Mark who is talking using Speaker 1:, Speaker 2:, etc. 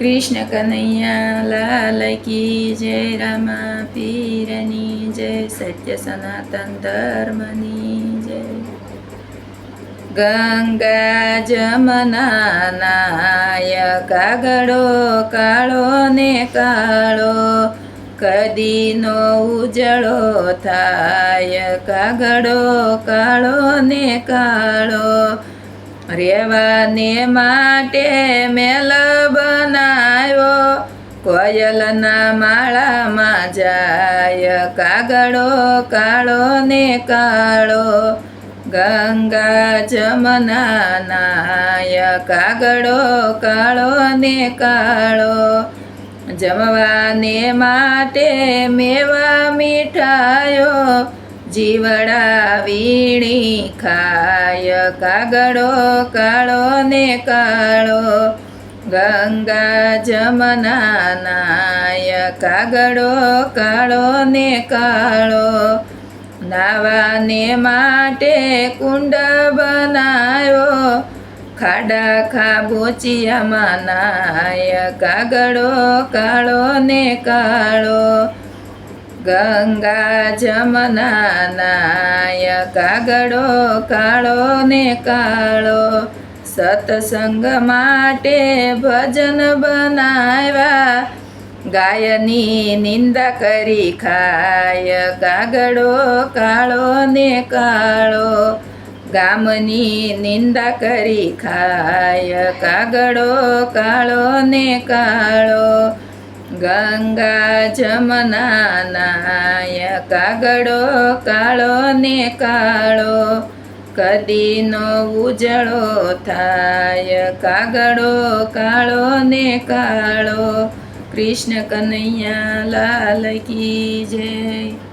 Speaker 1: કૃષ્ણ કનૈયા લાલ કી જય રામા પીરની જય, સત્ય સનાતન ધર્મની જય. ગંગા જમના નાય કાગડો કાળો ને કાળો, કદીનો ઉજળો થાય. કાગડો કાળો ને કાળો રેવાને માટે મેલ બનાવ્યો. કોયલના માળામાં જાય કાગડો કાળો ને કાળો. ગંગા જમના નાય કાગડો કાળો ને કાળો. જમવાને માટે મેવા મીઠાયો. જીવડા વીણી ખાય કાગડો કાળો ને કાળો, ગંગા જમના નાય કાગડો કાળો ને કાળો, નાવાને માટે કુંડ બનાવ્યો ખાડા ખાબોચિયામાં નાય કાગડો કાળો ને કાળો ગંગા જમના નાય કાગડો કાળો ને કાળો, સત્સંગ માટે ભજન બનાવ્યા. ગાયની નિંદા કરી ખાય કાગડો કાળો ને કાળો, ગામની નિંદા કરી ખાય કાગડો કાળો ને કાળો ગંગા જમના નાય કાગડો કાળો ને કાળો કદીનો ઉજળો થાય. કાગડો કાળો ને કાળો, કૃષ્ણ કનૈયા લાલ કી જય.